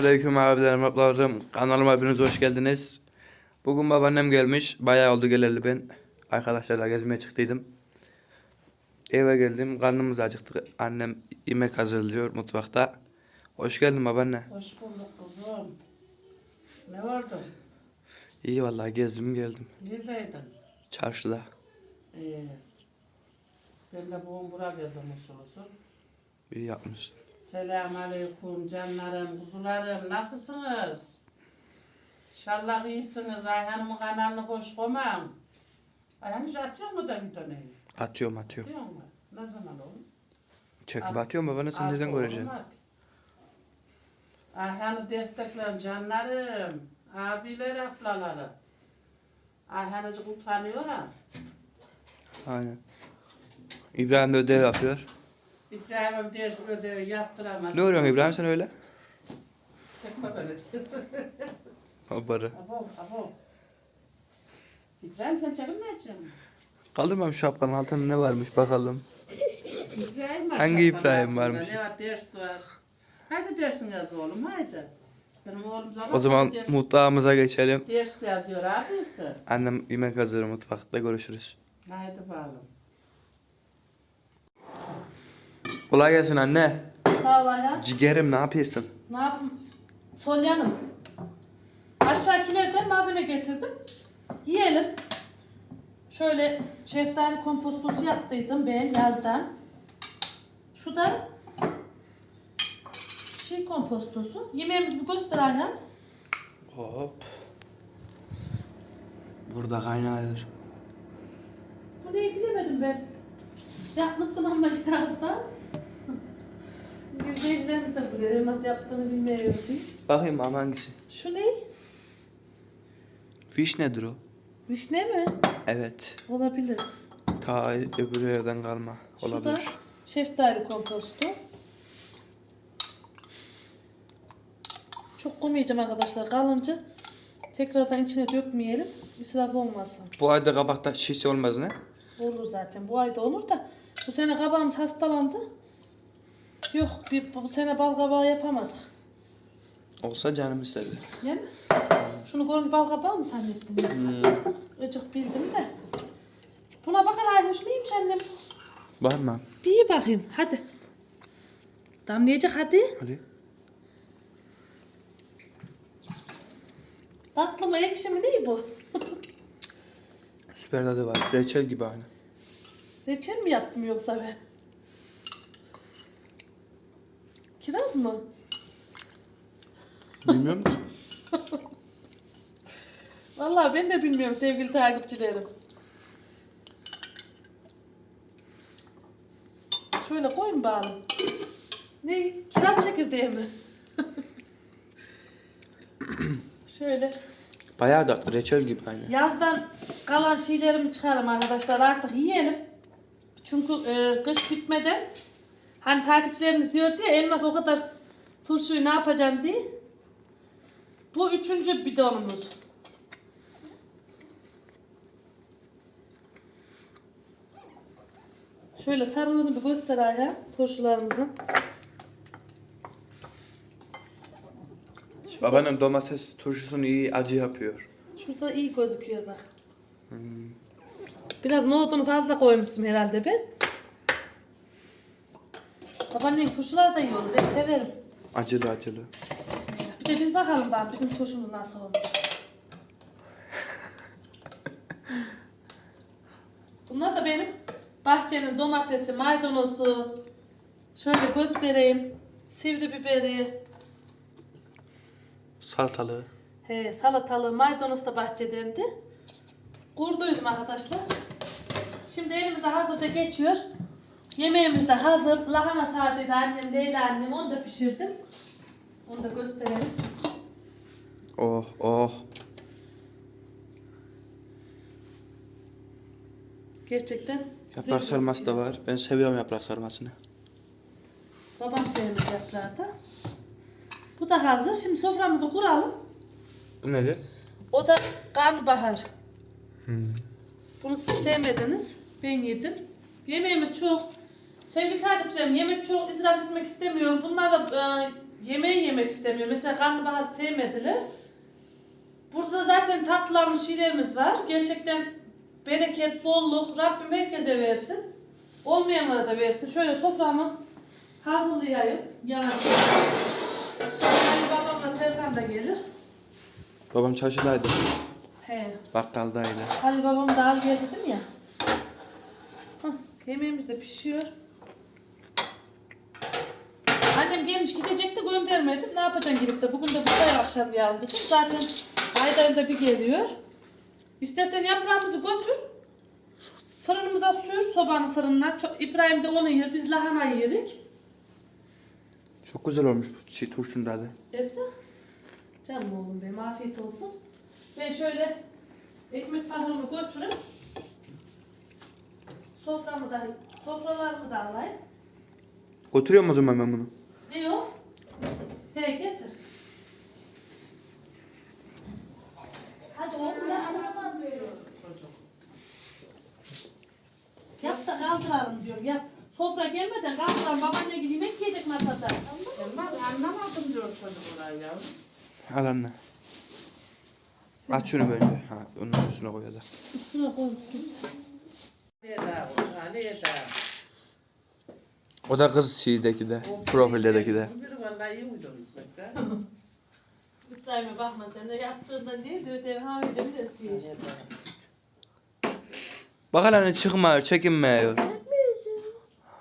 Aleyküm abilerim, ablalarım. Kanalıma hepiniz hoş geldiniz. Bugün babaannem gelmiş. Bayağı oldu geleli ben. Arkadaşlarla gezmeye çıktıydım. Eve geldim. Karnımız acıktı. Annem yemek hazırlıyor mutfakta. Hoş geldin babaanne. Hoş bulduk kuzum. Ne vardı? İyi vallahi gezdim geldim. Neredeydin? Çarşıda. Ee, ben de bugün buraya geldim usul usul. İyi yapmışsın. Selamun aleyküm canlarım, kuzularım. Nasılsınız? İnşallah iyisiniz. Ayhan'ımın kanalını hoş koymam. Ayhan hiç atıyor mu da tane? Atıyorum atıyorum. Atıyor mu? Ne zaman oğlum? Çekip At- atıyorum babaanne sen nereden göreceksin? Ayhan'ı destekleyin canlarım. Abiler, ablaları. Ayhan azıcık utanıyor ha. Aynen. İbrahim de ödev yapıyor. İbrahim'im ders ödevi yaptıramadı. Ne oluyor İbrahim sen öyle? Çekme böyle. Babarı. abo, abo. İbrahim sen çekilmeyecek misin? Kaldırmam şapkanın altında ne varmış bakalım. İbrahim var. Hangi şapkanın İbrahim altında. varmış? Ne var ders var. Hadi dersin yaz oğlum haydi. Benim oğlum zaman O zaman ders, mutfağımıza geçelim. ders yazıyor abisi. Annem yemek hazır mutfakta görüşürüz. Haydi bakalım. Kolay gelsin anne. Sağ ol ya. Cigerim ne yapıyorsun? Ne yapayım? Solyanım. Aşağıkilerden malzeme getirdim. Yiyelim. Şöyle şeftali kompostosu yaptıydım ben yazdan. Şu da şey kompostosu. Yemeğimizi bir göster Ayhan. Hop. Burada kaynıyor. Bu neyi bilemedim ben. Yapmışsın ama yazdan. İzleyicilerimiz de bilir. Nasıl yaptığını bilmiyor. Bakayım ama hangisi? Şu ne? Fiş nedir o? Vişne mi? Evet. Olabilir. Ta öbür yerden kalma. Şu da Olabilir. şeftali kompostu. Çok koymayacağım arkadaşlar. Kalınca tekrardan içine dökmeyelim. İsraf olmasın. Bu ayda kabakta şişe olmaz ne? Olur zaten. Bu ayda olur da. Bu sene kabağımız hastalandı. Yok bir, bu sene bal kabağı yapamadık. Olsa canım istedi. Değil mi? Şunu görünce bal kabağı mı zannettim yoksa? Hmm. Gıcık bildim de. Buna bakın ay hoş neymiş annem. Var mı? Bir iyi bakayım hadi. Damlayacak hadi. Hadi. Tatlı mı ekşi mi ne bu? Süper tadı var. Reçel gibi aynı. Reçel mi yaptım yoksa ben? Kiraz mı? Bilmiyorum ki. Vallahi ben de bilmiyorum sevgili takipçilerim. Şöyle koyun bakalım. Ne? Kiraz çekirdeği mi? Şöyle Bayağı da reçel gibi aynı. yazdan kalan şeylerimi çıkarım arkadaşlar artık yiyelim. Çünkü e, kış bitmeden hani takipçilerimiz diyordu ya elmas o kadar turşuyu ne yapacaksın diye. Bu üçüncü bidonumuz. Şöyle sarılığını bir göster Ayhan turşularımızın. Babaannem domates turşusunu iyi acı yapıyor. Şurada iyi gözüküyor bak. Biraz nohudunu fazla koymuştum herhalde ben. Babaannem turşular da iyi olur. Ben severim. Acılı acılı. Bir de biz bakalım bak bizim turşumuz nasıl olmuş. Bunlar da benim bahçenin domatesi, maydanozu. Şöyle göstereyim. Sivri biberi, Salatalığı. he, salatalığı, maydanoz da bahçedendi. Kurduydum arkadaşlar. Şimdi elimize hazırca geçiyor. Yemeğimiz de hazır. Lahana sardıydı annem, Leyla annem. Onu da pişirdim. Onu da gösterelim. Oh oh. Gerçekten güzel Yaprak sarması da gözüküyor. var. Ben seviyorum yaprak sarmasını. Babam sevmiş yaprağı da. Bu da hazır. Şimdi soframızı kuralım. Bu nedir? O da karnabahar. Hmm. Bunu siz sevmediniz. Ben yedim. Yemeğimiz çok. Sevgili takipçilerim yemek çok israf etmek istemiyorum. Bunlar da e, yemeği yemek istemiyor. Mesela karnabahar sevmediler. Burada zaten tatlılarımız, şeylerimiz var. Gerçekten bereket, bolluk Rabbim herkese versin. Olmayanlara da versin. Şöyle soframı hazırlayayım. Yavaş. Şimdi babamla Serkan da gelir. Babam çarşıdaydı. He. Bakkaldaydı. Hadi babam da al gel dedim ya. Hah, yemeğimiz de pişiyor. Annem gelmiş gidecekti göndermedim. Ne yapacaksın gidip de bugün de buradayım akşam yarın dedim. Zaten ayda da bir geliyor. İstersen yaprağımızı götür. Fırınımıza sür sobanın fırınına. Çok, İbrahim de onu yer. Biz lahana yerik. Çok güzel olmuş bu şey, turşun tadı. Esra. Canım oğlum benim afiyet olsun. Ben şöyle ekmek fahramı götürüp soframı da sofralarımı da alayım. Götürüyorum o zaman ben bunu. Ne o? He getir. Hadi oğlum ya. Yapsa kaldıralım diyorum. Yap. Sofra gelmeden kaldıralım. Babaanne gibi yemek yiyecek masada. Elmas anlamadım diyor çocuk oraya ya. Al anne. Aç şunu böyle. Ha, onun üstüne koy ya da. Üstüne koy. Eda, otur, Eda. O da kız şeydeki de. Profildeki de. Bir vallahi iyi uydurmuşsun da. İbrahim'e bakma sen de yaptığında değil de ödev hamile de siyah. Bak hele anne çıkmıyor, çekinmiyor.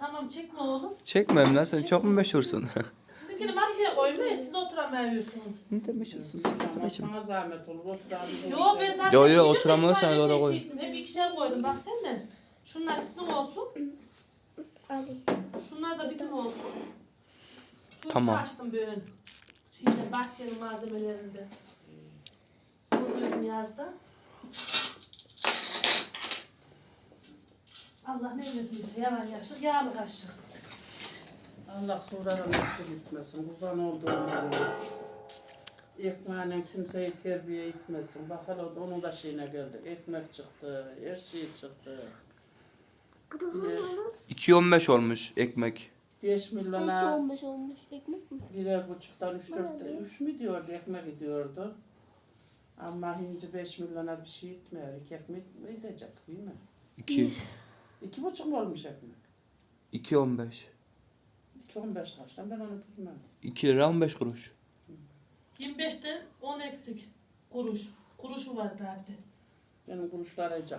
Tamam çekme oğlum. Çekmem lan sen çok mu meşhursun? Sizinkini masaya koymayın siz oturamıyorsunuz. ne de meşhursun Ama sana zahmet olur. oturalım. Yo ben zaten Yo, yo, şeydim oturamıyorsan tane oraya koy. şeydim. Hep ikişer koydum bak sen de. Şunlar sizin olsun. Şunlar da bizim olsun. Turşu Tamam. açtım böyle. Şeyde bahçenin malzemelerinde. Kurduydum yazda. Allah ne verdiyse yalan yaşık yağlı kaşık. Allah sularına nasıl gitmesin. Kurban olduğum. Ekmeğine kimseyi terbiye etmesin. Bak hele onun da şeyine geldik. Ekmek çıktı, her şey çıktı. 2.15 olmuş ekmek. 5 Hiç milyona olmuş olmuş ekmek mi? birer buçuktan üç dört, üç mü diyordu, ekmek gidiyordu. Ama şimdi 5 milyona bir şey etmiyor. İki ekmek mi edecek değil mi? 2. İki buçuk mu olmuş ekmek? 2.15. İki on beş kaçtan ben onu bilmem. 2 lira 15 kuruş. 25'ten 10 eksik. Kuruş. Kuruş mu var abi de? Benim kuruşlar edecek.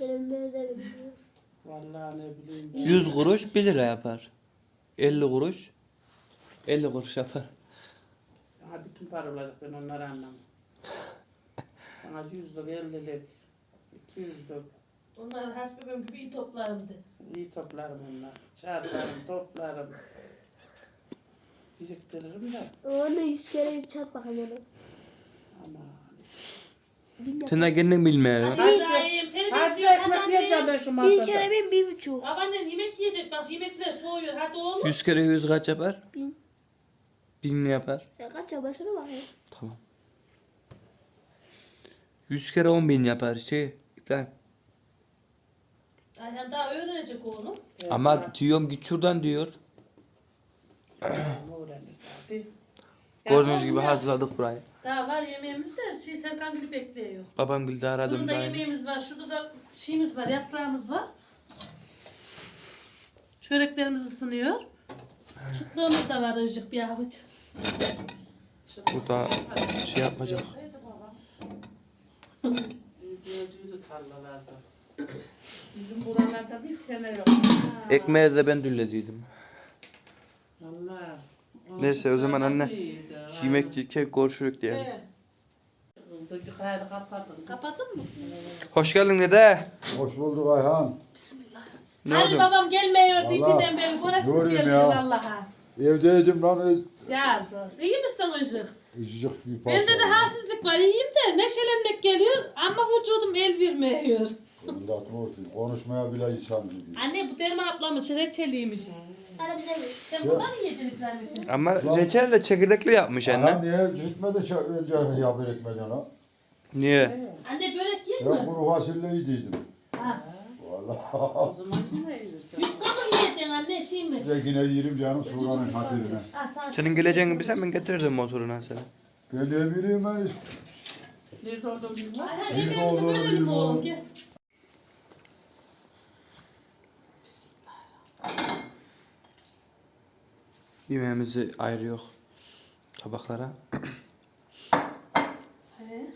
Benim biliyor. Vallahi ne bileyim. ben. 100 kuruş 1 lira yapar. 50 kuruş 50 kuruş yapar. Ha bütün paraları ben onları anlamam. Bana yüzlük, ellilik, iki yüzlük Onlar hasbebem gibi iyi toplarımdı. iyi toplarım onlar. Çarparım, toplarım. Biriktiririm de. Onu yüz kere çat bakalım onu. Aman. Bin, Sen de kendin bilmiyor. Hadi İbrahim seni Hadi bekliyor. Anne. ben şu bin masada. kere bin bir buçuk. Babaannen yemek yiyecek bak yemekler soğuyor. Hadi oğlum. 100 kere 100 kaç yapar? Bin. 1000 yapar. Ya kaç ya başına bakayım. Tamam. 100 kere 10 bin yapar şey. İbrahim. Ayhan daha öğrenecek oğlum. Evet, Ama diyorum git şuradan diyor. Gördüğünüz gibi hazırladık burayı. Daha var yemeğimiz de şey Serkan gibi bekliyor. Babam güldü aradım Bunun da yemeğimiz var. Şurada da şeyimiz var, yaprağımız var. Çöreklerimiz ısınıyor. Çıtlığımız da var azıcık bir avuç. Burada şey yapmayacak. Bizim buralarda bir tane yok. Ekmeği de ben düllediydim. Allah. Neyse, o zaman anne. Yemek yiyecek görüşürük diye. He. Kızdaki gayrı kapatın. Kapadın mı? Hoş geldin dede. Hoş bulduk Ayhan. Bismillah. Ne Ali oldu? babam gelmiyor birden beri geliyor ya. vallaha. Evdeydim lan. Yazık. İyi misin Işık? Üzücük bir parça. Bende de halsizlik var. İyiyim de neşelenmek geliyor ama vücudum el vermiyor. Konuşmaya bile insan gidiyor. Anne bu derman ablamın reçeliymiş. Hadi bize bir. Sen bundan mı yiyeceksin İbrahim Efe? Ama reçel de çekirdekli yapmış Ana anne. niye gitmedi ç- önce haber etmeden ha? Niye? Anne börek yer Ben mi? kuru fasulye yediydim. Ha. Vallahi O zaman. Yufka mı yiyeceksin anne şey mi? Bir de yine yerim canım Suran'ın hatırına. Ha, sen Senin geleceğini bilsem ben getirirdim motoruna seni. Ben de bileyim ben hiç. Nerede olduğunu bilmem. Bir olur, bölelim bir oğlum gel. Yemeğimizi ayırıyor tabaklara. He.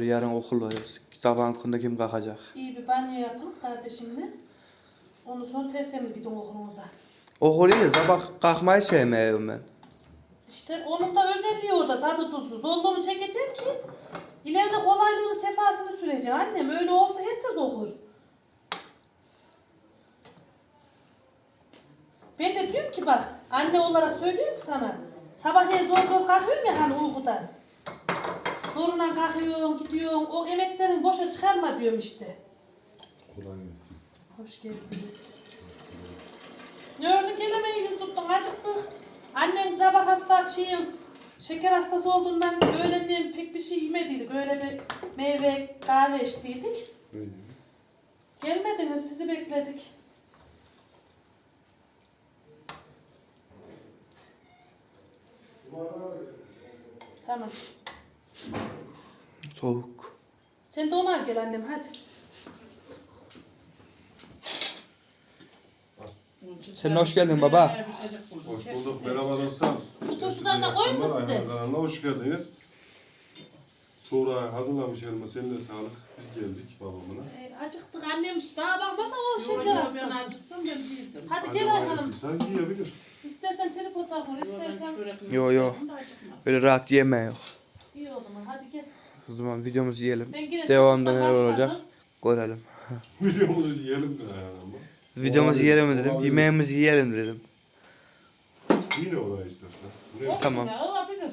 Yarın okul var. Sabahın konuda kim kalkacak? İyi bir banyo yapın kardeşimle. Ondan sonra tertemiz gidin okulunuza. Okul iyi sabah kalkmayı sevmiyorum ben. İşte onun da özelliği orada tadı tuzsuz. Olduğunu çekeceksin ki ileride kolaylığını sefasını süreceksin. Annem öyle olsa herkes okur. Ben de diyorum ki bak anne olarak söylüyorum sana. Sabahleyin zor zor kalkıyorum ya hani uykudan. Zoruna kalkıyorsun gidiyorsun o emeklerin boşa çıkarma diyorum işte. Kolay gelsin. Hoş geldin. Ne ördün kelimeyi yüz tuttun acıktık. Annem sabah hasta şeyim şeker hastası olduğundan öğlenleyin pek bir şey yemediydik. Öyle bir meyve kahve içtiydik. Gelmediniz sizi bekledik. Tamam. Soğuk. Sen de onu al gel annem hadi. Sen hoş geldin baba. Hoş bulduk. Merhaba dostlar. Şu turşudan da koyayım mı size? Kanalına hoş geldiniz. Sonra hazırlamış elma. Seninle sağlık. Biz geldik babamına. Ee, acıktık annem daha bakma da o şeker hastası. acıksam ben bildim. Hadi gel Ayhan'ım. acıktıysa yiyebilir. İstersen tripota koy, istersen Yo, yo. Böyle rahat yeme yok. iyi o zaman. Hadi gel. O zaman videomuzu yiyelim. Ben yine Devamında çıktıkta neler olacak başladım. görelim. Videomuzu yiyelim de ama. Videomuzu yiyelim dedim. olabilir. Yemeğimizi yiyelim dedim. Yine oraya istersen. Ne? Olsun Tamam. ya, olabilir.